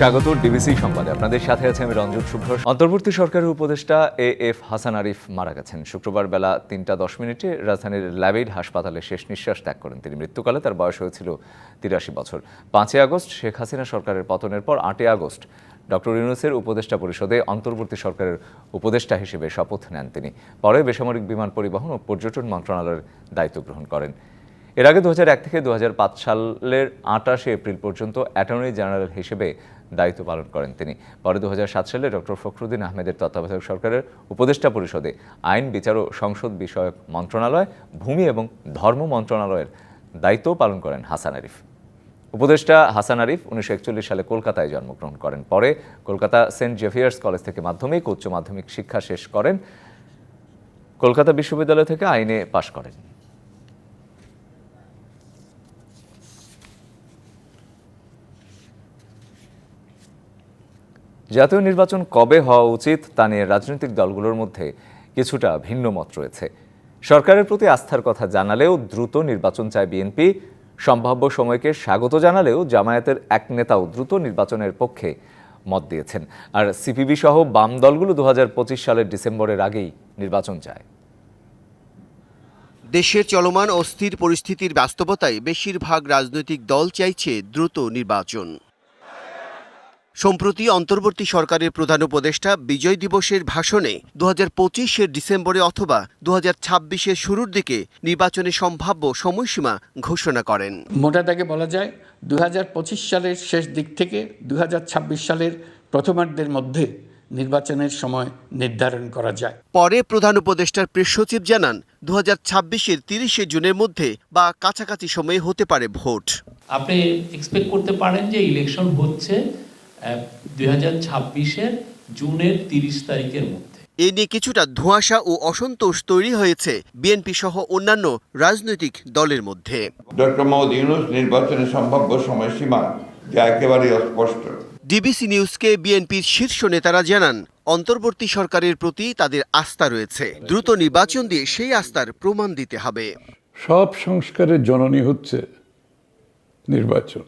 স্বাগত, ডিবিসি সংবাদে। আপনাদের সাথে আছে আমি রঞ্জন শুভ্র অন্তর্বর্তী সরকারের উপদেষ্টা এ এফ হাসান আরিফ মারা গেছেন। শুক্রবার বেলা তিনটা দশ মিনিটে রাজধানীর ল্যাবেইড হাসপাতালে শেষ নিঃশ্বাস ত্যাগ করেন তিনি। মৃত্যুকালে তার বয়স হয়েছিল তিরাশি বছর। পাঁচই আগস্ট শেখ হাসিনা সরকারের পতনের পর আটই আগস্ট ডক্টর ইউনুসের উপদেষ্টা পরিষদে অন্তর্বর্তী সরকারের উপদেষ্টা হিসেবে শপথ নেন তিনি। পরে বেসামরিক বিমান পরিবহন ও পর্যটন মন্ত্রণালয়ের দায়িত্ব গ্রহণ করেন। এর আগে দু হাজার এক থেকে দু হাজার পাঁচ সালের আটাশে এপ্রিল পর্যন্ত অ্যাটর্নি জেনারেল হিসেবে দায়িত্ব পালন করেন তিনি। পরে দু হাজার সাত সালে ডক্টর ফখরুদ্দিন আহমেদের তত্ত্বাবধায়ক সরকারের উপদেষ্টা পরিষদে আইন, বিচার ও সংসদ বিষয়ক মন্ত্রণালয়, ভূমি এবং ধর্ম মন্ত্রণালয়ের দায়িত্ব পালন করেন হাসান আরিফ। উপদেষ্টা হাসান আরিফ উনিশশো একচল্লিশ সালে কলকাতায় জন্মগ্রহণ করেন। পরে কলকাতা সেন্ট জেভিয়ার্স কলেজ থেকে মাধ্যমিক, উচ্চ মাধ্যমিক শিক্ষা শেষ করেন। কলকাতা বিশ্ববিদ্যালয় থেকে আইনে পাশ করেন। জাতীয় নির্বাচন কবে হওয়া উচিত তা নিয়ে রাজনৈতিক দলগুলোর মধ্যে কিছুটা ভিন্ন মত রয়েছে। সরকারের প্রতি আস্থার কথা জানালেও দ্রুত নির্বাচন চায় বিএনপি। সম্ভাব্য সময়কে স্বাগত জানালেও জামায়াতের এক নেতাও দ্রুত নির্বাচনের পক্ষে মত দিয়েছেন। আর সিপিবি সহ বাম দলগুলো দু হাজার পঁচিশ সালের ডিসেম্বরের আগেই নির্বাচন চায়। দেশের চলমান অস্থির পরিস্থিতির বাস্তবতায় বেশিরভাগ রাজনৈতিক দল চাইছে দ্রুত নির্বাচন। সম্প্রতি অন্তর্বর্তী সরকারের প্রধান উপদেষ্টা বিজয় দিবসের ভাষণে দু হাজার পঁচিশের ডিসেম্বরে অথবা দু হাজার ছাব্বিশের শুরুর দিকে নির্বাচনের সম্ভাব্য সময়সীমা ঘোষণা করেন। মোটা দাগে বলা যায় দুহাজার পঁচিশ সালের শেষ দিক থেকে দুহাজার ছাব্বিশ সালের প্রথমার্ধের মধ্যে নির্বাচনের সময় নির্ধারণ করা যায়। পরে প্রধান উপদেষ্টার প্রেস সচিব জানান দু হাজার ছাব্বিশের তিরিশে জুনের মধ্যে বা কাছাকাছি সময়ে হতে পারে ভোট। আপনি এক্সপেক্ট করতে পারেন যে ইলেকশন হচ্ছে দুই হাজার ছাব্বিশের জুনের তিরিশ তারিখের মধ্যে। এ নিয়ে কিছুটা ধোঁয়াশা ও অসন্তোষ তৈরি হয়েছে বিএনপি সহ অন্যান্য রাজনৈতিক দলের মধ্যে। ডক্টর মোহাম্মদ ইউনুস নির্বাচনের সম্ভাব্য সময়সীমা যা একেবারেই অস্পষ্ট। ডিবিসি নিউজকে বিএনপির শীর্ষ নেতারা জানান অন্তর্বর্তী সরকারের প্রতি তাদের আস্থা রয়েছে। দ্রুত নির্বাচন দিয়ে সেই আস্থার প্রমাণ দিতে হবে। সব সংস্কারের জননী হচ্ছে নির্বাচন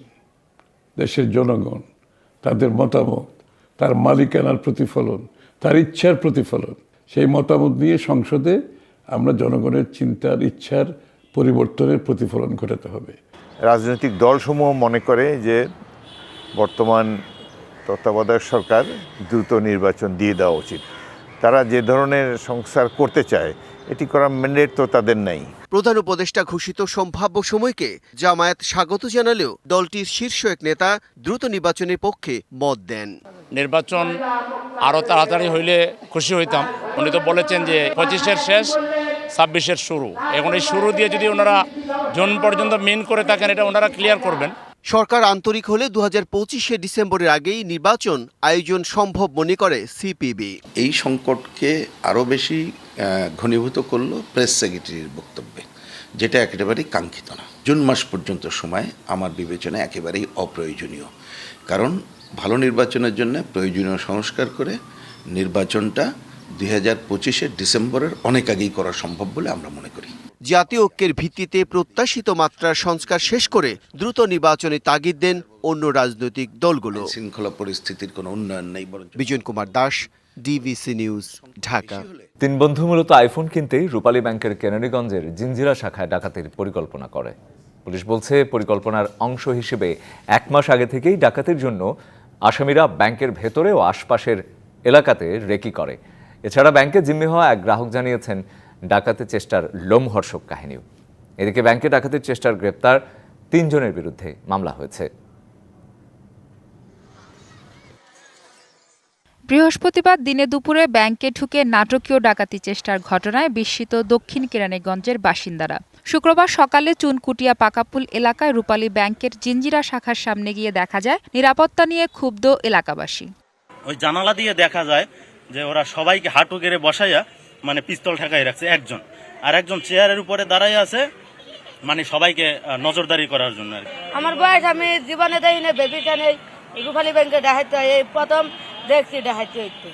দেশের জনগণ। তাদের মতামত, তার মালিকানার প্রতিফলন, তার ইচ্ছার প্রতিফলন, সেই মতামত নিয়ে সংসদে আমরা জনগণের চিন্তার, ইচ্ছার পরিবর্তনের প্রতিফলন ঘটাতে হবে। রাজনৈতিক দলসমূহ মনে করে যে বর্তমান তত্ত্বাবধায়ক সরকার দ্রুত নির্বাচন দিয়ে দেওয়া উচিত। তারা যে ধরনের সংস্কার করতে চায়, এটি করার ম্যান্ডেট তো তাদের নাই। প্রধান উপদেষ্টা ঘোষিত সম্ভাব্য সময়কে জামায়াত স্বাগত জানালেও দলটির শীর্ষ এক নেতা দ্রুত নির্বাচনের পক্ষে মত দেন। নির্বাচন আরও তাড়াতাড়ি হইলে খুশি হইতাম। উনি তো বলেছেন যে পঁচিশের শেষ ছাব্বিশের শুরু। এখন এই শুরু দিয়ে যদি ওনারা জুন পর্যন্ত মেন করে থাকেন এটা ওনারা ক্লিয়ার করবেন। সরকার আন্তরিক হলে দু হাজার পঁচিশে ডিসেম্বরের আগেই নির্বাচন আয়োজন সম্ভব মনে করে সিপিবি। এই সংকটকে আরও বেশি ঘনীভূত করল প্রেস সেক্রেটারির বক্তব্যে যেটা একেবারেই কাঙ্ক্ষিত না। জুন মাস পর্যন্ত সময় আমার বিবেচনায় একেবারেই অপ্রয়োজনীয়। কারণ ভালো নির্বাচনের জন্য প্রয়োজনীয় সংস্কার করে নির্বাচনটা দুই হাজার পঁচিশের ডিসেম্বরের অনেক আগেই করা সম্ভব বলে আমরা মনে করি। জাতীয় ঐক্যের ভিত্তিতে প্রত্যাশিত মাত্রার সংস্কার শেষ করে দ্রুত নির্বাচনে তাগিদ দেন অন্য রাজনৈতিক দলগুলো। শৃঙ্খলা পরিস্থিতির কোনো উন্নয়ন নেই বিজন কুমার দাস ডিভিসি নিউজ ঢাকা তিন বন্ধু মূলত আইফোন কিনতেই রূপালী ব্যাংকের কেনারীগঞ্জের জিঞ্জিরা শাখায় ডাকাতির পরিকল্পনা করে। পুলিশ বলছে, পরিকল্পনার অংশ হিসেবে এক মাস আগে থেকেই ডাকাতির জন্য আসামিরা ব্যাংকের ভেতরে ও আশপাশের এলাকাতে রেকি করে। এছাড়া ব্যাংকে জিম্মি হওয়া এক গ্রাহক জানিয়েছেন ডাকাতের চেষ্টার লোমহর্ষক কাহিনীও। এদিকে ব্যাংকে ডাকাতির চেষ্টার গ্রেপ্তার তিনজনের বিরুদ্ধে মামলা হয়েছে। বৃহস্পতিবার দিনে দুপুরে ব্যাংকে ঢুকে নাটকীয় ডাকাতি চেষ্টার ঘটনায় বিস্মিত দক্ষিণ কেরানীগঞ্জের বাসিন্দারা। শুক্রবার সকালে চুনকুটিয়া পাকাপুল এলাকায় রূপালী ব্যাংকের জিঞ্জিরা শাখার সামনে গিয়ে দেখা যায় নিরাপত্তা নিয়ে ক্ষুব্ধ এলাকাবাসী। ওই জানালা দিয়ে দেখা যায় যে ওরা সবাইকে হাঁটু গেড়ে বসাইয়া মানে পিস্তল ঠেকাই রাখছে একজন। আর একজন চেয়ারের উপরে দাঁড়াই আছে মানে সবাইকে নজরদারি করার জন্য আমার বয়স আমি জীবনে দেই না ভেবিকা নেই। রূপালী ব্যাংকে দেখাইতে এই প্রথম দেখছি দেখাইতে হইতে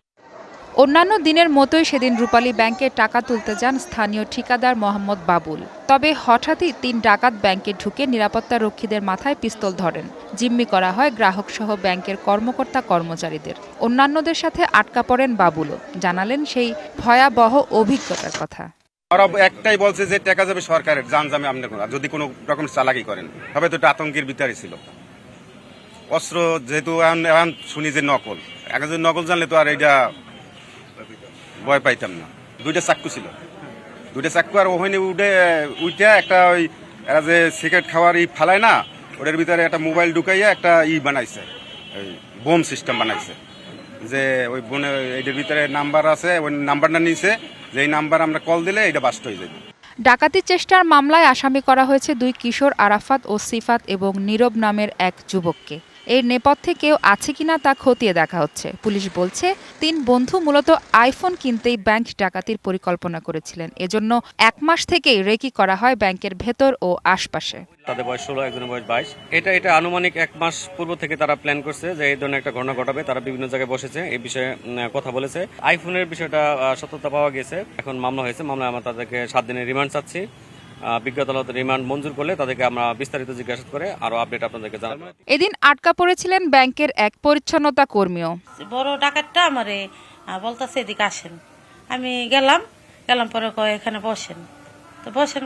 অন্যান্য দিনের মতোই সেদিন রূপালী ব্যাংকে টাকা তুলতে যান স্থানীয় ঠিকাদার মোহাম্মদ বাবুল। তবে হঠাৎই তিন ডাকাত ব্যাংকে ঢুকে নিরাপত্তা রক্ষীদের মাথায় পিস্তল ধরেন। জিম্মি করা হয় গ্রাহকসহ ব্যাংকের কর্মকর্তা কর্মচারীদের। অন্যান্যদের সাথে আটকা পড়েন বাবুলও। জানালেন সেই ভয়াবহ অভিজ্ঞতার কথা। ওরা একটাই বলছে যে টাকা যাবে সরকারের যান যাবে আপনি যদি কোনো রকম চালাকি করেন তবে তো আতঙ্কের ভিতরে ছিল। অস্ত্র যেহেতু এখন শুনি যে নকল। এখন যদি নকল জানলে তো আর এটা ভয় পাইতাম না। দুইটা চাক্কু ছিল। দুইটা চাক্কু আর ওখানে উঠে উঠে একটা ওই, এরা যে সিগারেট খাওয়ার ই ফালায় না, ওটার ভিতরে একটা মোবাইল ঢুকাইয়া একটা ই বানাইছে। ওই বোম সিস্টেম বানাইছে। যে ওই বনে এটার ভিতরে নাম্বার আছে, ওই নাম্বারটা নিছে, যে এই নাম্বার আমরা কল দিলে এটা বাস্ট হয়ে যাবে। ডাকাতি চেষ্টার মামলায় আসামি করা হয়েছে দুই কিশোর আরাফাত ও সিফাত এবং নীরব নামের এক যুবককে। এর নেপথ্যে কেউ আছে কিনা তা খতিয়ে দেখা হচ্ছে। পুলিশ বলছে তিন বন্ধু মূলত আইফোন কিনতেই ব্যাংক ডাকাতির পরিকল্পনা করেছিলেন। এজন্য এক মাস থেকেই রেকি করা হয় ব্যাংকের ভেতর ও আশপাশে। তাদের বয়স ষোলো একজনের বয়স বাইশ। এটা এটা আনুমানিক এক মাস পূর্ব থেকে তারা প্ল্যান করছে যে এই ধরনের একটা ঘটনা ঘটাবে। তারা বিভিন্ন জায়গায় বসেছে এই বিষয়ে কথা বলেছে। আইফোনের বিষয়টা আহ, সত্যতা পাওয়া গেছে। এখন মামলা হয়েছে মামলায় আমরা তাদেরকে সাত দিনের রিমান্ড চাচ্ছি। বিজ্ঞ আদালত রিমান্ড মঞ্জুর করলে তাদেরকে আমরা বিস্তারিত জিজ্ঞাসা করে আরও আপডেট আপনাদেরকে জানাব। এদিন আটকা পড়েছিলেন ব্যাংকের এক পরিচ্ছন্নতা কর্মীও। বড় ডাকাতটা আমারে বলতাছে এদিকে আসেন। আমি গেলাম গেলাম পরে কয় এখানে বসেন। তো বসেন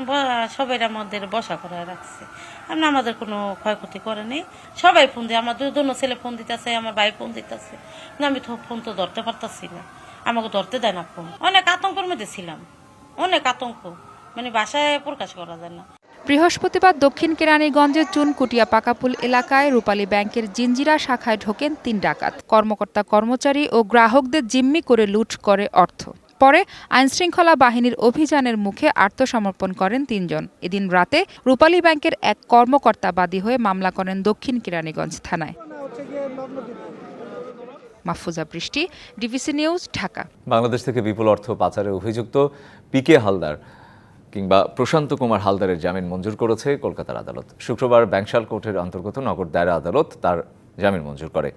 সবাই আমাদের বসা করে রাখছে। আমি আমাদের কোনো ক্ষয়ক্ষতি করেনি সবাই ফোন দিয়ে আমার দুই দুনো ছেলে ফোন দিতেছে আমার ভাই ফোন দিতেছে। কিন্তু আমি তো ফোন তো ধরতে পারতাছি না। আমাকে ধরতে দেয় না ফোন। অনেক আতঙ্কের মধ্যে ছিলাম। অনেক আতঙ্ক। মানে বাসায় প্রকাশ করা যায় না। বৃহস্পতিবার দক্ষিণ কেরানীগঞ্জের চুনকুটিয়া পাকাপুল এলাকায় রূপালী ব্যাংকের জিঞ্জিরা শাখায় ঢোকেন তিন ডাকাত। কর্মকর্তা কর্মচারী ও গ্রাহকদের জিম্মি করে লুট করে অর্থ। পরে আইনশৃঙ্খলা বাহিনীর অভিযানের মুখে আত্মসমর্পণ করেন তিনজন। এদিন রাতে রূপালী ব্যাংকের এক কর্মকর্তা বাদী হয়ে মামলা করেন দক্ষিণ কেরানীগঞ্জ থানায়। মাহফুজা বৃষ্টি ডিভিসি নিউজ ঢাকা। বাংলাদেশ থেকে বিপুল অর্থ পাচারে অভিযুক্ত পিকে হালদার। কিংবা প্রশান্ত কুমার হালদারের জামিন মঞ্জুর করেছে কলকাতার আদালত। শুক্রবার ব্যাংশাল কোর্টের অন্তর্গত নগর দায়রা আদালত তার জামিন মঞ্জুর করে।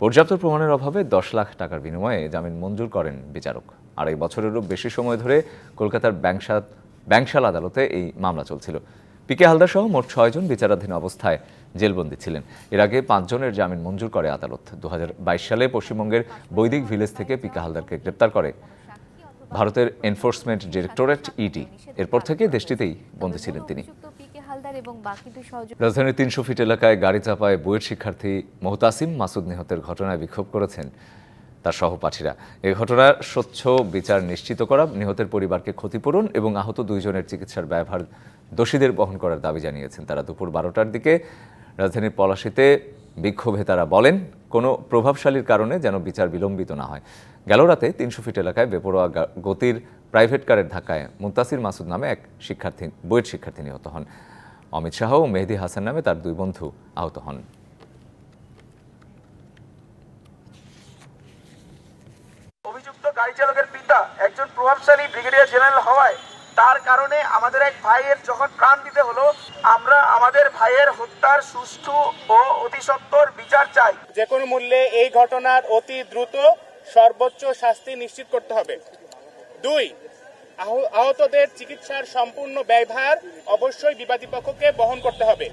পর্যাপ্ত প্রমাণের অভাবে দশ লাখ টাকার বিনিময়ে জামিন মঞ্জুর করেন বিচারক। আড়াই বছরেরও বেশি সময় ধরে কলকাতার ব্যাংশাল ব্যাংশাল আদালতে এই মামলা চলছিল। পিকে হালদার সহ মোট ছয়জন বিচারাধীন অবস্থায় জেলবন্দি ছিলেন। এর আগে পাঁচজনের জামিন মঞ্জুর করে আদালত। দু হাজার বাইশ সালে পশ্চিমবঙ্গের বৈদিক ভিলেজ থেকে পিকে হালদারকে গ্রেপ্তার করে। ভারতের এনফোর্সমেন্ট ডিরেক্টরেট ইডি। এরপর থেকে দেশটিতেই বন্দী ছিলেন তিনি। রাজধানীর তিনশো ফিট এলাকায় গাড়ি চাপায় বুয়েট শিক্ষার্থী মোহতাসিম মাসুদ নিহতের ঘটনায় বিক্ষোভ করেছেন তার সহপাঠীরা। এ ঘটনার স্বচ্ছ বিচার নিশ্চিত করা, নিহতের পরিবারকে ক্ষতিপূরণ এবং আহত দুইজনের চিকিৎসার ব্যবহার দোষীদের বহন করার দাবি জানিয়েছেন তারা। দুপুর বারোটার দিকে রাজধানীর পলাশিতে বিক্ষোভে তারা বলেন, কোনো প্রভাবশালীর কারণে যেন বিচার বিলম্বিত না হয়। গেল রাতে তিনশো ফিট এলাকায় বেপরোয়া গতির প্রাইভেট কারের ধাক্কায় মুন্তাসির মাসুদ নামে এক শিক্ষার্থী, বুয়েট শিক্ষার্থী নিহত হন। অমিত শাহ ও মেহেদি হাসান নামে তার দুই বন্ধু আহত হন। অভিযুক্ত গাড়ি চালকের পিতা একজন প্রভাবশালী ব্রিগেডিয়ার জেনারেল হওয়ায় তার কারণে আমাদের এক ভাইয়ের যখন প্রাণ দিতে হলো আমরা আমাদের ভাইয়ের হত্যার সুষ্ঠু ও অতি সত্বর বিচার চাই। যে কোনো মূল্যে এই ঘটনার অতি দ্রুত সর্বোচ্চ শাস্তি নিশ্চিত করতে হবে। দুই আহ- আহতদের চিকিৎসার সম্পূর্ণ ব্যয়ভার অবশ্যই বিবাদী পক্ষকে বহন করতে হবে।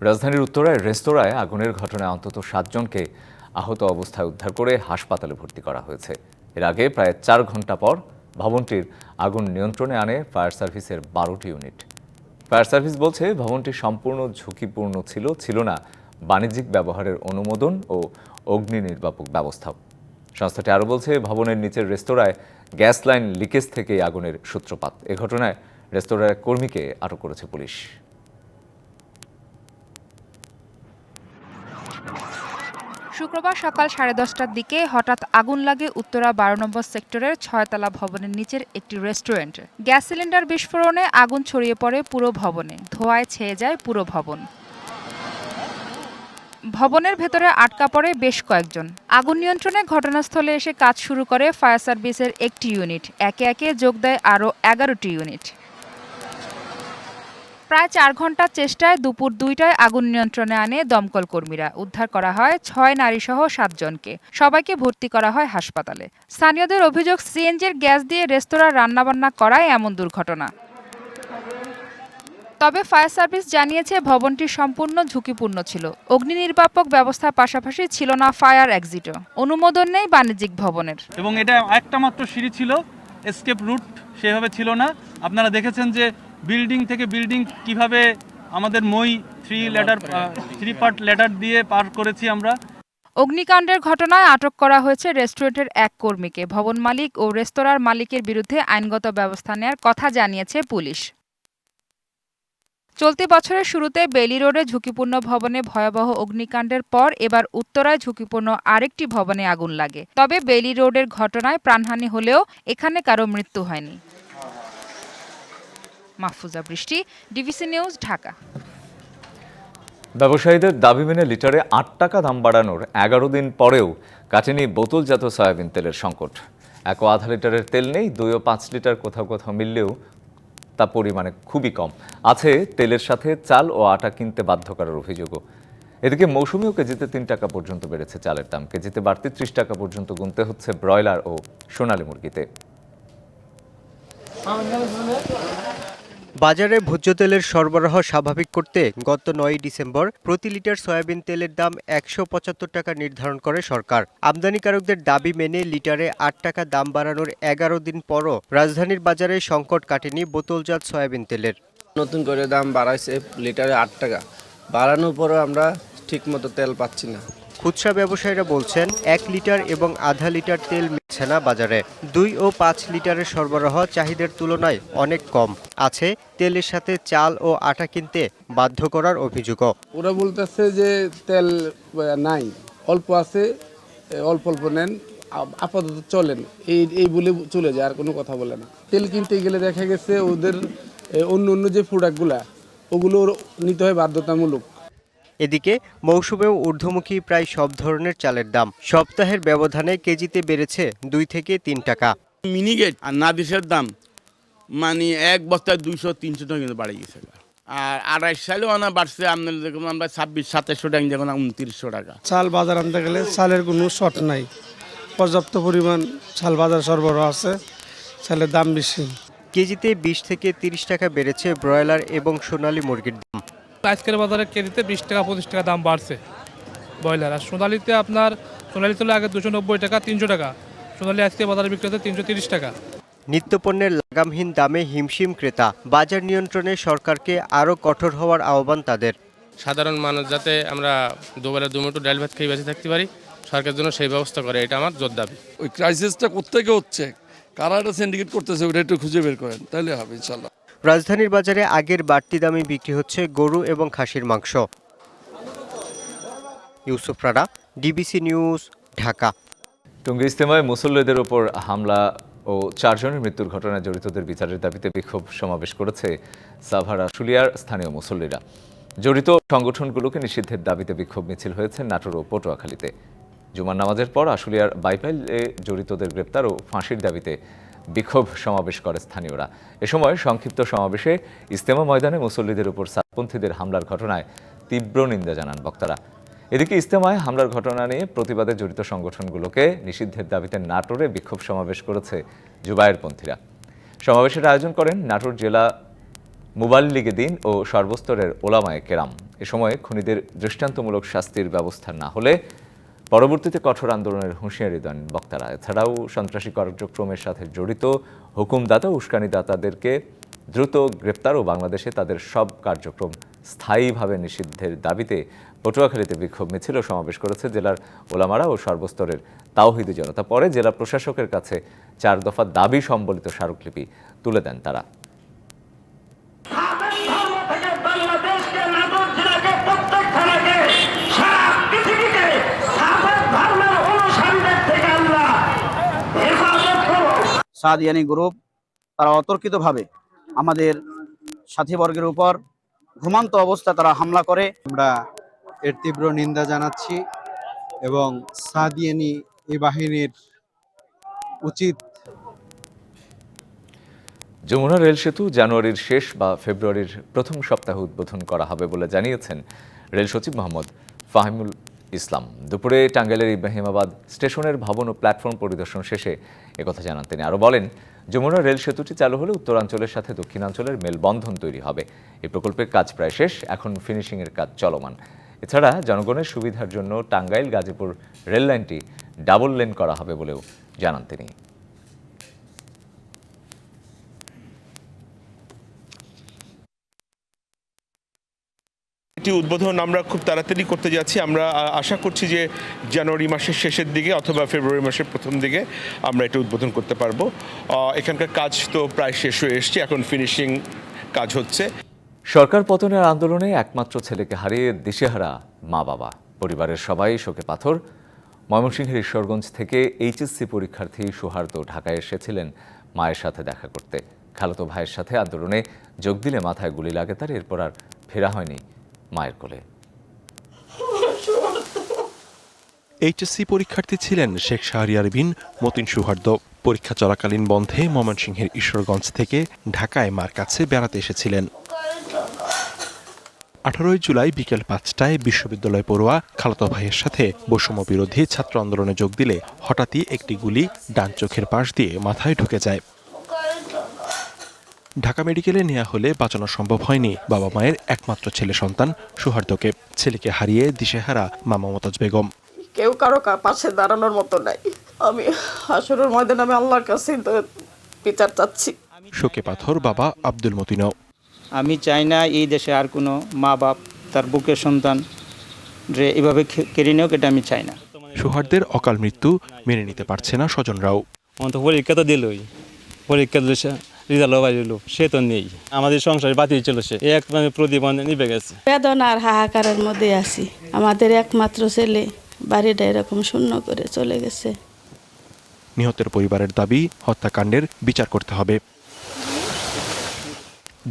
রাজধানীর উত্তরায় রেস্তোরাঁয় আগুনের ঘটনায় অন্তত সাতজনকে আহত অবস্থায় উদ্ধার করে হাসপাতালে ভর্তি করা হয়েছে। এর আগে প্রায় চার ঘণ্টা পর ভবনটির আগুন নিয়ন্ত্রণে আনে ফায়ার সার্ভিসের বারোটি ইউনিট। ফায়ার সার্ভিস বলছে, ভবনটি সম্পূর্ণ ঝুঁকিপূর্ণ ছিল ছিল না। বাণিজ্যিক ব্যবহারের অনুমোদন ও অগ্নি নির্বাপক ব্যবস্থা সংস্থাটি আরও বলছে, ভবনের নিচের রেস্তোরাঁয় গ্যাস লাইন লিকেজ থেকে আগুনের সূত্রপাত। এ ঘটনায় রেস্তোরাঁর কর্মীকে আটক করেছে পুলিশ। শুক্রবার সকাল সাড়ে দশটার দিকে হঠাৎ আগুন লাগে উত্তরা বারো নম্বর সেক্টরের ছয়তলা ভবনের নিচের একটি রেস্টুরেন্টে। গ্যাস সিলিন্ডার বিস্ফোরণে আগুন ছড়িয়ে পড়ে পুরো ভবনে। ধোঁয়ায় ছেয়ে যায় পুরো ভবন। ভবনের ভেতরে আটকা পড়ে বেশ কয়েকজন। আগুন নিয়ন্ত্রণে ঘটনাস্থলে এসে কাজ শুরু করে ফায়ার সার্ভিসের একটি ইউনিট। একে একে যোগ দেয় আরও এগারোটি ইউনিট। প্রায় চার ঘণ্টার চেষ্টায় দুপুর দুইটায় আগুন নিয়ন্ত্রণে আনে দমকল কর্মীরা। উদ্ধার করা হয় ছয় নারীসহ সাতজনকে সবাইকে ভর্তি করা হয় হাসপাতালে। স্থানীয়দের অভিযোগ, সিএনজির গ্যাস দিয়ে রেস্তোরাঁ রান্নাবান্না করায় এমন দুর্ঘটনা। তবে ফায়ার সার্ভিস জানিয়েছে, ভবনটি সম্পূর্ণ ঝুঁকিপূর্ণ ছিল। অগ্নি নির্বাপক ব্যবস্থার পাশাপাশি ছিল না ফায়ার এক্সিটও। অনুমোদন নেই বাণিজ্যিক ভবনের। এবং এটা একটা মাত্র সিঁড়ি ছিল এসকেপ রুট সেভাবে ছিল না। আপনারা দেখেছেন যে বিল্ডিং থেকে বিল্ডিং কীভাবে আমাদের মই three ladder three part ladder দিয়ে পার করেছি আমরা। অগ্নিকাণ্ডের ঘটনায় আটক করা হয়েছে রেস্টুরেন্টের এক কর্মীকে। ভবন মালিক ও রেস্তোরাঁর মালিকের বিরুদ্ধে আইনগত ব্যবস্থা নেওয়ার কথা জানিয়েছে পুলিশ। চলতি বছরের শুরুতে বেলি রোডে ঝুঁকিপূর্ণ ভবনে ভয়াবহ অগ্নিকাণ্ডের পর এবার উত্তরায় ঝুঁকিপূর্ণ আরেকটি ভবনে আগুন লাগে। তবে বেলি রোডের ঘটনায় প্রাণহানি হলেও এখানে কারও মৃত্যু হয়নি। মাহফুজা বৃষ্টি ডিভিসি নিউজ, ঢাকা। ব্যবসায়ীদের দাবি মেনে লিটারে আট টাকা দাম বাড়ানোর এগারো দিন পরেও কাটেনি বোতলজাত সয়াবিন তেলের সংকট। এক আধা লিটারের তেল নেই, দুই ও পাঁচ লিটার কোথাও কোথাও মিললেও তা পরিমাণে খুবই কম। আছে তেলের সাথে চাল ও আটা কিনতে বাধ্য করার অভিযোগও। এদিকে মৌসুমিও কেজিতে তিন টাকা পর্যন্ত বেড়েছে চালের দাম। কেজিতে বাড়তি ত্রিশ টাকা পর্যন্ত গুনতে হচ্ছে ব্রয়লার ও সোনালী মুরগিতে। বাজারে ভোজ্য তেলের সরবরাহ স্বাভাবিক করতে গত নয় ডিসেম্বর প্রতি লিটার সয়াবিন তেলের দাম একশো পঁচাত্তর টাকা নির্ধারণ করে সরকার। আমদানিকারকদের দাবি মেনে লিটারে আট টাকা দাম বাড়ানোর এগারো দিন পরও রাজধানীর বাজারে সংকট কাটেনি বোতলজাত সয়াবিন তেলের। নতুন করে দাম বাড়াইছে লিটারে আট টাকা। বাড়ানোর পরও আমরা ঠিকমতো তেল পাচ্ছি না। খুচরা ব্যবসায়ীরা বলছেন, এক লিটার এবং আধা লিটার তেল মিলছে না বাজারে। দুই ও পাঁচ লিটারের সরবরাহ চাহিদার তুলনায় অনেক কম। আছে তেলের সাথে চাল ও আটা কিনতে বাধ্য করার অভিযোগও। ওরা বলতেছে যে তেল নাই। অল্প আছে অল্প অল্প নেন আপাতত চলেন। এই এই বলে চলে যায়, আর কোনো কথা বলে না। তেল কিনতে গেলে দেখা গেছে ওদের অন্য অন্য যে প্রোডাক্টগুলা ওগুলো নিতে হয় বাধ্যতামূলক। এদিকে মৌসুমেও ঊর্ধ্বমুখী প্রায় সব ধরনের চালের দাম। সপ্তাহের ব্যবধানে কেজিতে বেড়েছে দুই থেকে তিন টাকা। মিনিগেট আর নাদিসের দাম মানে এক বস্তায় দুইশো তিনশো টাকা কিন্তু বাড়ে গেছে। আর আড়াইশ সালেও আনা বাড়ছে আপনার দেখুন আমরা ছাব্বিশ সাতাশশো টাকা দেখুন উনত্রিশশো টাকা। চাল বাজার আনতে গেলে চালের কোনো শর্ট নাই। পর্যাপ্ত পরিমাণ চাল বাজার সরবরাহ আছে চালের দাম বেশি। কেজিতে বিশ থেকে তিরিশ টাকা বেড়েছে ব্রয়লার এবং সোনালী মুরগির দাম। আজকের বাজারে কেজিতে বিশ টাকা পঁচিশ টাকা দাম বাড়ছে। ব্রয়লার। আর সোনালিতে আপনার সোনালি তুলে আগে দুশো নব্বই টাকা তিনশো টাকা। সোনালি আজকে বাজারে বিক্রি হচ্ছে তিনশো তিরিশ টাকা। নিত্যপণ্যের লাগামহীন দামে হিমশিম ক্রেতা। বাজার নিয়ন্ত্রণে সরকারকে আরও কঠোর হওয়ার আহ্বান তাদের। সাধারণ মানুষ যাতে আমরা দুবেলা দুমুটো ডাল ভাত খেয়ে বেঁচে থাকতে পারি সরকার জন্য সেই ব্যবস্থা করে এটা আমার জোর দাবি। ওই ক্রাইসিসটা কোথেকে হচ্ছে? কারা এটা সিন্ডিকেট করতেছে ওটা একটু খুঁজে বের করেন তাহলে হবে ইনশাল্লাহ। রাজধানীর বাজারে আগের বাড়তি দামে বিক্রি হচ্ছে গরু এবং খাসির মাংস। Yusuf Rana, DBC news, Dhaka. Tongi ইস্তেমায় মুসল্লিদের ওপর হামলা ও চারজনের মৃত্যুর ঘটনায় জড়িতদের বিচারের দাবিতে বিক্ষোভ সমাবেশ করেছে সাভার আশুলিয়ার স্থানীয় মুসল্লিরা। জড়িত সংগঠনগুলোকে নিষিদ্ধের দাবিতে বিক্ষোভ মিছিল হয়েছে নাটোর ও পটুয়াখালীতে। জুমার নামাজের পর আশুলিয়ার বাইপাইলে জড়িতদের গ্রেপ্তার ও ফাঁসির দাবিতে বিক্ষোভ সমাবেশ করে স্থানীয়রা। এ সময় সংক্ষিপ্ত সমাবেশে ইস্তেমা ময়দানে মুসল্লিদের উপর সাতপন্থীদের হামলার ঘটনায় তীব্র নিন্দা জানান বক্তারা। এদিকে ইস্তেমায় হামলার ঘটনা নিয়ে প্রতিবাদে জড়িত সংগঠনগুলোকে নিষিদ্ধের দাবিতে নাটোরে বিক্ষোভ সমাবেশ করেছে জুবায়ের পন্থীরা। সমাবেশের আয়োজন করেন নাটোর জেলা মুবাল্লিগে দিন ও সর্বস্তরের ওলামায়ে কেরাম। এ সময় খুনিদের দৃষ্টান্তমূলক শাস্তির ব্যবস্থা না হলে পরবর্তীতে কঠোর আন্দোলনের হুঁশিয়ারি দেন বক্তারা। এছাড়াও সন্ত্রাসী কার্যক্রমের সাথে জড়িত হুকুমদাতা উস্কানিদাতাদেরকে দ্রুত গ্রেপ্তার ও বাংলাদেশে তাদের সব কার্যক্রম স্থায়ীভাবে নিষিদ্ধের দাবিতে পটুয়াখালীতে বিক্ষোভ মিছিল সমাবেশ করেছে জেলার ওলামারা ও সর্বস্তরের তাওহিদি জনতা। পরে জেলা প্রশাসকের কাছে চার দফা দাবি সম্বলিত স্মারকলিপি তুলে দেন তারা। সাদিয়ানি গ্রুপ তারা অতর্কিতভাবে আমাদের সাথীবর্গের উপর ঘুমান্ত অবস্থা তারা হামলা করে। আমরা এর তীব্র নিন্দা জানাচ্ছি এবং সাদিয়ানি এই বাহিনীর উচিত যমুনা রেল সেতু জানুয়ারির শেষ বা ফেব্রুয়ারির প্রথম সপ্তাহে উদ্বোধন করা হবে বলে জানিয়েছেন রেল সচিব মোহাম্মদ ফাহিমুল ইসলাম। দুপুরে টাঙ্গাইলের ইব্রাহিমাবাদ স্টেশনের ভবন ও প্ল্যাটফর্ম পরিদর্শন শেষে একথা জানান তিনি। আরও বলেন, যমুনা রেল সেতুটি চালু হলে উত্তরাঞ্চলের সাথে দক্ষিণাঞ্চলের মেলবন্ধন তৈরি হবে। এই প্রকল্পের কাজ প্রায় শেষ, এখন ফিনিশিংয়ের কাজ চলমান। এছাড়া জনগণের সুবিধার জন্য টাঙ্গাইল গাজীপুর রেল লাইনটি ডাবল লেন করা হবে বলেও জানান তিনি। এটি উদ্বোধন আমরা খুব তাড়াতাড়ি করতে যাচ্ছি। আমরা আশা করছি যে জানুয়ারি মাসের শেষের দিকে অথবা ফেব্রুয়ারি মাসের প্রথম দিকে আমরা এটা উদ্বোধন করতে পারব। এখানকার কাজ তো প্রায় শেষ হয়ে এসছে, এখন ফিনিশিং কাজ হচ্ছে। সরকার পতনের আন্দোলনে একমাত্র ছেলেকে হারিয়ে দিশেহারা মা বাবা পরিবারের সবাই শোকে পাথর। ময়মনসিংহের ঈশ্বরগঞ্জ থেকে এইচএসসি পরীক্ষার্থী সৌহার্দ্য ঢাকায় এসেছিলেন মায়ের সাথে দেখা করতে। খালাতো ভাইয়ের সাথে আন্দোলনে যোগ দিলে মাথায় গুলি লাগে তার, এরপর আর ফেরা হয়নি মায়ের কোলে। এইচএসসি পরীক্ষার্থী ছিলেন শেখ শাহরিয়ার বিন, মতিন সুহার্দ। পরীক্ষা চলাকালীন বন্ধে ময়মনসিংহের ঈশ্বরগঞ্জ থেকে ঢাকায় মার কাছে বেড়াতে এসেছিলেন। আঠারোই জুলাই বিকেল পাঁচটায় বিশ্ববিদ্যালয় পড়ুয়া খালাতো ভাইয়ের সাথে বৈষম্য বিরোধী ছাত্র আন্দোলনে যোগ দিলে হঠাৎই একটি গুলি ডান চোখের পাশ দিয়ে মাথায় ঢুকে যায়। ঢাকা মেডিকেলে নেওয়া হলে বাঁচানো সম্ভব হয়নি। বাবা মায়ের একমাত্র ছেলে সন্তান সুহার্দকে। ছেলেকে হারিয়ে দিশেহারা মামা মতাজ বেগম। কেউ কারও কা- পাশে দাঁড়ানোর মতো নাই। আমি হাসরের ময়দানে আমি আল্লাহর কাছে বিচার চাচ্ছি। শোকে পাথর বাবা আব্দুল মতিনও। আমি চাই না এই দেশে আর কোনো মা বাপ তার বুকের সন্তান রে এভাবে কেড়ে নেওক এটা আমি চাই না। সুহার্দের অকাল মৃত্যু মেনে নিতে পারছে না স্বজনরাও। অন্ত পরীক্ষা তো দিলই। পরীক্ষা দিলে সে রেজাল্টও বাইরিল সে তো নেই। আমাদের সংসারে বাতিল ছিল সে। এক মানে প্রদীপন নিভে গেছে। বেদনার হাহাকারের মধ্যে আছি। আমাদের একমাত্র ছেলে বাড়িটা এরকম শূন্য করে চলে গেছে। নিহতের পরিবারের দাবি হত্যাকাণ্ডের বিচার করতে হবে।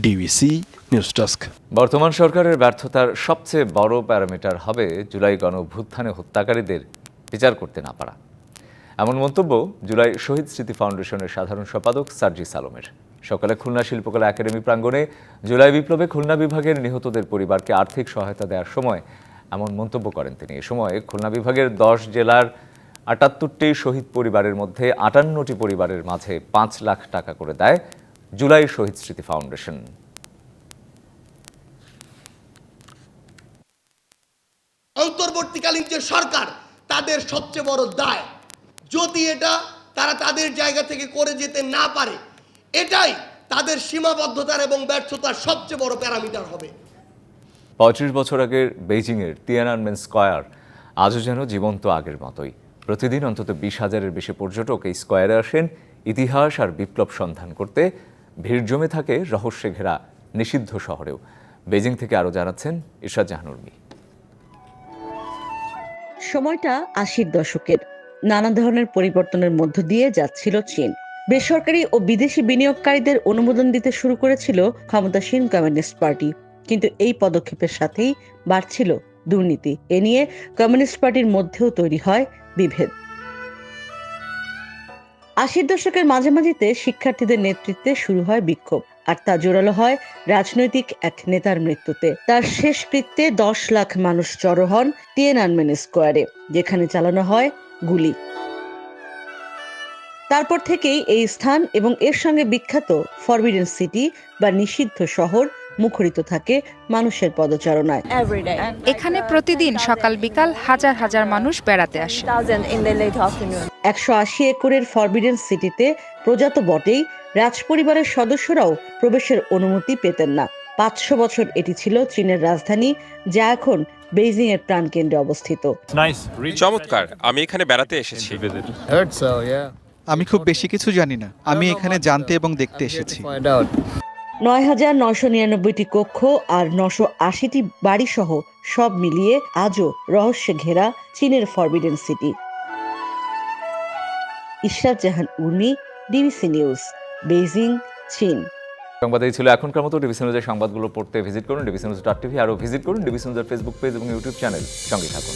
ডিউইসি নিউজ ডেস্ক বর্তমান সরকারের ব্যর্থতার সবচেয়ে বড় প্যারামিটার হবে জুলাই গণ অভ্যুত্থানে হত্যাকারীদের বিচার করতে না পারা। এমন মন্তব্য জুলাই শহীদ স্মৃতি ফাউন্ডেশনের সাধারণ সম্পাদক সার্জি সালমের। সকালে খুলনা শিল্পকলা একাডেমি প্রাঙ্গণে জুলাই বিপ্লবে খুলনা বিভাগের নিহতদের পরিবারকে আর্থিক সহায়তা দেওয়ার সময় এমন মন্তব্য করেন তিনি। এ সময় খুলনা বিভাগের দশ জেলার আটাত্তরটি শহীদ পরিবারের মধ্যে আটান্নটি পরিবারের মাঝে পাঁচ লাখ টাকা করে দেয় জুলাই শহীদ স্মৃতি ফাউন্ডেশন। অন্তর্বর্তীকালীন যে সরকার, তাদের সবচেয়ে বড় দায় যদি এটা তারা তাদের জায়গা থেকে করে যেতে না পারে এটাই তাদের সীমাবদ্ধতার এবং ব্যর্থতার সবচেয়ে বড় প্যারামিটার হবে। পঁয়ত্রিশ বছর আগের বেইজিংয়ের তিয়ানানমেন স্কয়ার আজও যেন জীবন্ত আগের মতোই। প্রতিদিন অন্তত বিশ হাজারের বেশি পর্যটক এই স্কয়ারে আসেন। ইতিহাস আর বিপ্লব সন্ধান করতে ভিড় জমে থাকে রহস্যে ঘেরা নিষিদ্ধ শহরেও। বেজিং থেকে আরও জানাচ্ছেন ইরশাদ জাহানুরমি। সময়টা আশির দশকের। নানা ধরনের পরিবর্তনের মধ্য দিয়ে যাচ্ছিল চীন। বেসরকারি ও বিদেশি বিনিয়োগকারীদের অনুমোদন দিতে শুরু করেছিল ক্ষমতাসীন কমিউনিস্ট পার্টি। কিন্তু এই পদক্ষেপের সাথেই বাড়ছিল দুর্নীতি। এ নিয়ে কমিউনিস্ট পার্টির মধ্যেও তৈরি হয় বিভেদ। আশির দশকের মাঝামাঝিতে শিক্ষার্থীদের নেতৃত্বে শুরু হয় বিক্ষোভ, আর তা জোরালো হয় রাজনৈতিক এক নেতার মৃত্যুতে। তার শেষকৃত্যে দশ লাখ মানুষ জড়ো হন টিয়েনানমেন স্কোয়ারে, যেখানে চালানো হয় গুলি। তারপর থেকেই এই স্থান এবং এর সঙ্গে বিখ্যাত ফরবিডেন সিটি বা নিষিদ্ধ শহর মুখরিত থাকে মানুষের পদচারণায়। এখানে প্রতিদিন সকাল বিকাল হাজার হাজার মানুষ বেড়াতে আসে। একশো আশি একরের ফরবিডেন সিটিতে প্রজাত বটেই রাজপরিবারের সদস্যরাও প্রবেশের অনুমতি পেতেন না। পাঁচশো বছর এটি ছিল চীনের রাজধানী যা এখন বেইজিং এর প্রাণকেন্দ্রে অবস্থিত। চমৎকার আমি এখানে বেড়াতে এসেছি। আমি খুব বেশি কিছু জানি না। আমি এখানে জানতে এবং দেখতে এসেছি। নয় হাজার নয়শো নিরানব্বইটি কক্ষ আর নশো আশিটি বাড়ি সহ সব মিলিয়ে আজও রহস্যে ঘেরা চীনের forbidden city. Israt Jahan Urmi DBC news Beijing চীন। সংবাদ এই ছিল এখনকার মতো ডিবিসি নিউজের সংবাদগুলো পড়তে ভিজিট করুন। ডিবিসি নিউজ ডট টিভি, আরও ভিজিট করুন। ডিভিশন নিউজের ফেসবুক পেজ এবং ইউটিউব চ্যানেল সঙ্গে থাকুন।